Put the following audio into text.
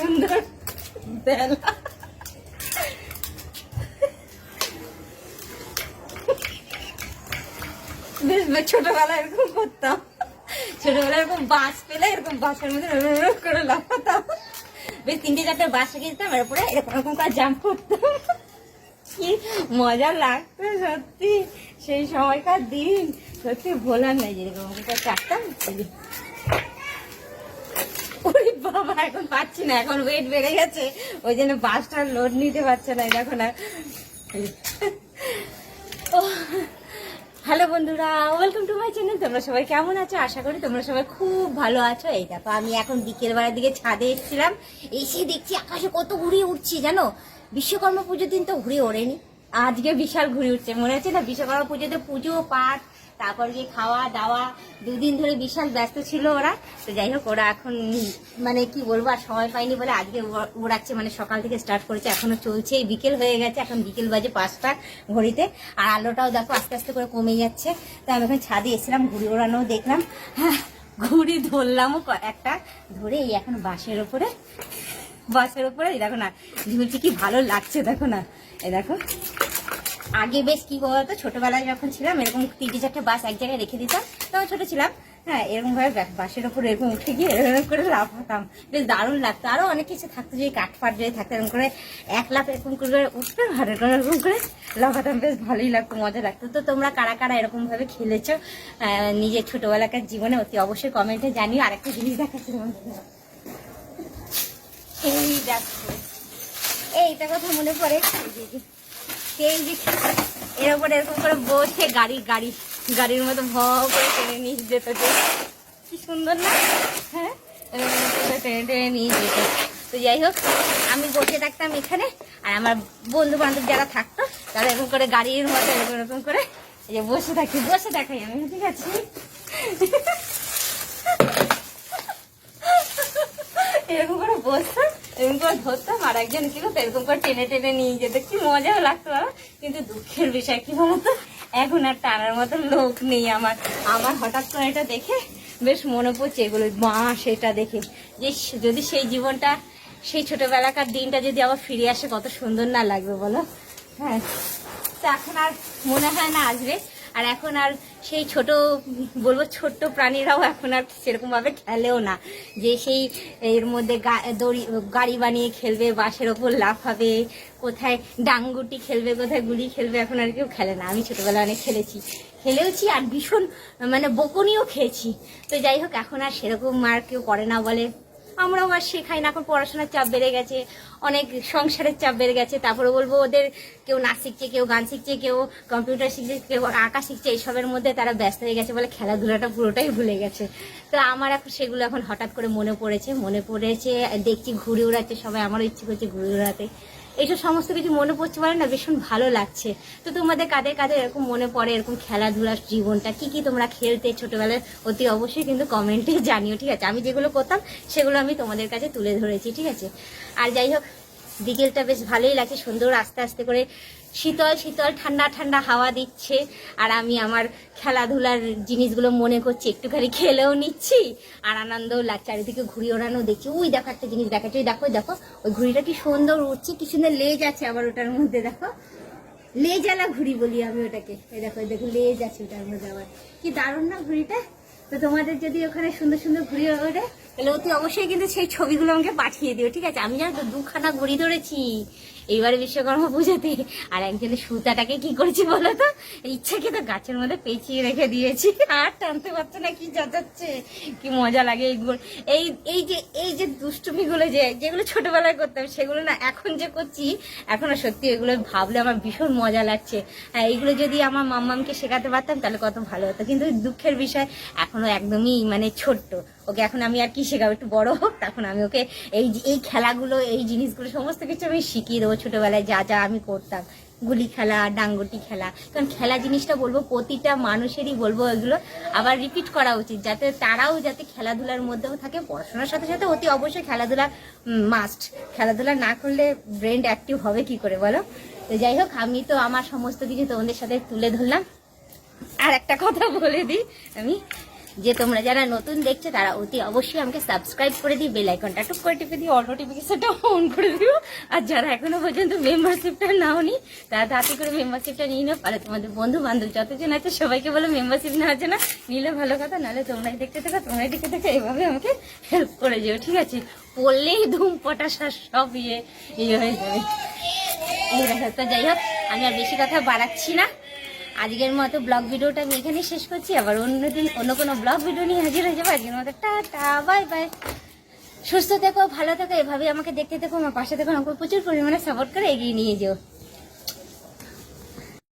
সুন্দর বেলা। বেশ ছোটবেলায় এরকম করতাম। ছোটবেলায় এরকম বাস পেলে এরকম বাসের মধ্যে করে লাফাতাম। বেশ, তিনটে, চারটে বাস দিতাম এরপরে এরকম এরকম করে জাম্প করতাম। কি মজা লাগতো, সত্যি। সেই সময়কার দিন। সত্যি ভোলার নাই যেরকম। করে চাপতাম এই- ওরে বাবা এখন পাচ্ছি না, এখন ওয়েট বেড়ে গেছে। ওই জন্য বাসটার লোড নিতে পারছে না দেখো না। হ্যালো বন্ধুরা ওয়েলকাম টু মাই চ্যানেল তোমরা সবাই কেমন আছো? আশা করি তোমরা সবাই খুব ভালো আছো। এই দেখো, আমি এখন বিকেল বেলার দিকে ছাদে এসেছিলাম। এসে দেখছি আকাশে কত ঘুরিয়ে উঠছি জানো? বিশ্বকর্মা পুজোর দিন তো ঘুরে ওড়েনি। আজকে বিশাল ঘুরে উঠছে মনে হচ্ছে না বিশ্বকর্মা পুজোতে পুজো, পাঠ তারপর গিয়ে খাওয়া দাওয়া, দুদিন ধরে বিশাল ব্যস্ত ছিল ওরা। তো যাই হোক, ওরা এখন মানে কি বলব, আর সময় পাইনি বলে আজকে ওড়াচ্ছে মানে সকাল থেকে স্টার্ট করেছে, এখনও চলছে এই বিকেল হয়ে গেছে, এখন বিকেল বাজে পাঁচটা ঘড়িতে। আর আলোটাও দেখো আস্তে আস্তে করে কমে যাচ্ছে। তাই আমি এখন ছাদে এসেছিলাম, ঘুড়ি ওড়ানো দেখলাম। হ্যাঁ ঘুড়ি ধরলামও একটা, ধরে এই এখন বাঁশের ওপরে বাসের ওপরে দেখো না, ঝুলছি, কি ভালো লাগছে, দেখো না। এই দেখো আগে বেশ কি বলতো, ছোটবেলায় যখন ছিলাম, এরকম তিনটে চারটে বাস এক জায়গায় রেখে দিতাম তখন ছোট ছিলাম। হ্যাঁ এরকম ভাবে বাসের ওপর এরকম উঠে গিয়ে এরকম করে লাফাতাম। বেশ দারুণ লাগতো। আরও অনেক কিছু থাকতো যে কাঠ ফাট যদি থাকতো, এরকম করে এক লাফ এরকম করে উঠতাম আর এরকম করে লাফাতাম। বেশ ভালোই লাগতো, মজা লাগতো। তো তোমরা কারা কারা এরকম ভাবে খেলেছো নিজের ছোটবেলাকার জীবনে, অতি অবশ্যই কমেন্টে জানিও। আরেকটা জিনিস দেখাচ্ছি। এই দেখো এইটা কথা মনে পড়ে। সেই এর উপরে এরকম করে বসে গাড়ি গাড়ি, গাড়ির মতো ভ করে টেনে নিয়ে যেত যে। কি সুন্দর না? হ্যাঁ? টেনে টেনে নিয়ে যেত। তো যাই হোক, আমি বসে থাকতাম এখানে, আর আমার বন্ধু বান্ধব যারা থাকতো, তারা এরকম করে গাড়ির মতো, এরকম এরকম করে এই যে বসে থাকি, বসে দেখাই আমি, ঠিক আছে এরকম করে বসতাম এরকম করে ধরতাম, আর একজন কি করতো এরকম করে টেনে টেনে নিয়ে যেত। কি মজাও লাগতো বাবা, কিন্তু দুঃখের বিষয় কি বলতো? এখন আর টানার মতো লোক নেই আমার। আমার হঠাৎ করে এটা দেখে বেশ মনে পড়ছে এগুলো, মা, সেটা দেখে। যে যদি সেই জীবনটা, সেই ছোটবেলাকার দিনটা যদি আবার ফিরে আসে, কত সুন্দর না লাগবে বলো? হ্যাঁ। তো এখন আর মনে হয় না আসবে। আর এখন আর সেই ছোট, বলব ছোট্ট প্রাণীরাও এখন আর সেরকম ভাবে খেলেও না। যে সেই এর মধ্যে দড়ি, গাড়ি বানিয়ে খেলবে বাসের ওপর লাফাবে, কোথায় ডাঙ্গুটি খেলবে, কোথায় গুলি খেলবে, এখন আর কেউ খেলে না। আমি ছোটবেলায় অনেক খেলেছি। খেলেওছি আর ভীষণ মানে বকুনিও খেয়েছি। তো যাই হোক, এখন আর সেরকম আর কেউ করে না বলে আমরাও আর শেখাই না। এখন পড়াশোনার চাপ বেড়ে গেছে, অনেক সংসারের চাপ বেড়ে গেছে। তারপরে বলব, ওদের কেউ নাচ শিখছে, কেউ গান শিখছে, কেউ কম্পিউটার শিখছে, কেউ আঁকা শিখছে এইসবের মধ্যে তারা ব্যস্ত হয়ে গেছে বলে খেলাধুলাটা পুরোটাই ভুলে গেছে। তো আমার এখন সেগুলো এখন হঠাৎ করে মনে পড়েছে মনে পড়েছে, দেখছি ঘুরে উড়াচ্ছে সবাই আমারও ইচ্ছে করছে ঘুরে উড়াতে এইসব সমস্ত কিছু মনে পড়ছে পারে না, ভীষণ ভালো লাগছে। তো তোমাদের কাদের কাদের এরকম মনে পড়ে? এরকম খেলাধুলার জীবনটা, কি কি তোমরা খেলতে ছোটোবেলায়? অতি অবশ্যই কিন্তু কমেন্টে জানিও, ঠিক আছে? আমি যেগুলো করতাম, সেগুলো আমি তোমাদের কাছে তুলে ধরেছি, ঠিক আছে? আর যাই হোক বিকেলটা বেশ ভালোই লাগছে, সুন্দর আস্তে আস্তে করে শীতল শীতল, ঠান্ডা ঠান্ডা হাওয়া দিচ্ছে। আর আমি আমার খেলাধুলার জিনিসগুলো মনে করছি, একটুখানি খেলেও নিচ্ছি। আর আনন্দও লাগছে, চারিদিকে ঘুরি ওড়ানো দেখছি। ওই দেখো একটা জিনিস দেখাচ্ছে ওই দেখো দেখো, ওই ঘুড়িটা কি সুন্দর উঠছে কি সুন্দর লেজ আছে আবার ওটার মধ্যে, দেখো। লেজালা ঘুড়ি বলি আমি ওটাকে, এই দেখো দেখো, লেজ আছে ওটার মধ্যে আবার। কি দারুণ না ঘুড়িটা? তো তোমাদের যদি ওখানে সুন্দর সুন্দর ঘুড়ি ওঠে তাহলে অতি অবশ্যই কিন্তু সেই ছবিগুলো আমাকে পাঠিয়ে দিও, ঠিক আছে? আমি জানো দুখানা ঘুরি ধরেছি। এইবারে বিশ্বকর্মা পুজোতে। আর একজনের সুতাটাকে কি করেছি বলো তো? ইচ্ছাকে তো গাছের মধ্যে পেঁচিয়ে রেখে দিয়েছি। আর টানতে পারছে না, কি যাচ্ছে কি মজা লাগে এইগুলো। এই এই যে এই যে দুষ্টুমিগুলো যে, যেগুলো ছোটবেলায় করতাম, সেগুলো না এখন যে করছি, এখনও সত্যি এগুলো ভাবলে আমার ভীষণ মজা লাগছে। হ্যাঁ এইগুলো যদি আমার মাম্মামকে শেখাতে পারতাম, তাহলে কত ভালো হতো। কিন্তু দুঃখের বিষয় এখনও একদমই মানে ছোট্ট। ওকে এখন আমি আর কি শেখাবো? একটু বড় হোক, তখন আমি ওকে এই এই খেলাগুলো, এই জিনিসগুলো, সমস্ত কিছু আমি শিখিয়ে দেবো ছোটোবেলায়, যা যা আমি করতাম। গুলি খেলা, ডাঙ্গটি খেলা। কারণ খেলা জিনিসটা বলব, প্রতিটা মানুষেরই বলব এগুলো আবার রিপিট করা উচিত, যাতে তারাও যাতে খেলাধুলার মধ্যেও থাকে। পড়াশোনার সাথে সাথে অতি অবশ্যই খেলাধুলা মাস্ট খেলাধুলা না করলে ব্রেন অ্যাক্টিভ হবে কি করে বলো? তো যাই হোক, আমি তো আমার সমস্ত কিছু তোমাদের সাথে তুলে ধরলাম। আর একটা কথা বলে দিই আমি। যে তোমরা যারা নতুন দেখছ, তারা অতি অবশ্যই আমাকে সাবস্ক্রাইব করে দিই বেল আইকনটা টুক করে টিপে দিই অল নোটিফিকেশনটা অন করে দিও। আর যারা এখনও পর্যন্ত মেম্বারশিপটা নাও নি তারা তাড়াতাড়ি করে মেম্বারশিপটা নিয়ে নাও। আর তোমাদের বন্ধু বান্ধব যতজন আছে, সবাইকে বলো মেম্বারশিপ নেওয়ার জন্য নিলে ভালো কথা নাহলে তোমরাই দেখতে থাকো, তোমরাই দেখতে থাকো, এভাবে আমাকে হেল্প করে যেও, ঠিক আছে? পড়লেই ধুম পটাশা সব ইয়ে ইয়ে হয়ে যাবে। এই যাই হোক, আমি আর বেশি কথা বাড়াচ্ছি না। আজকের মতো ব্লগ ভিডিওটা আমি এখানেই শেষ করছি। আবার অন্যদিন অন্য কোনো ব্লগ ভিডিও নিয়ে হাজির হয়ে যাব। আজকের মতো টাটা, বাই বাই। সুস্থ থেকো, ভালো থেকো, এভাবেই আমাকে দেখতে থেকো, আমার পাশে থেকো, আমাকে প্রচুর পরিমাণে সাপোর্ট করে এগিয়ে নিয়ে যেও।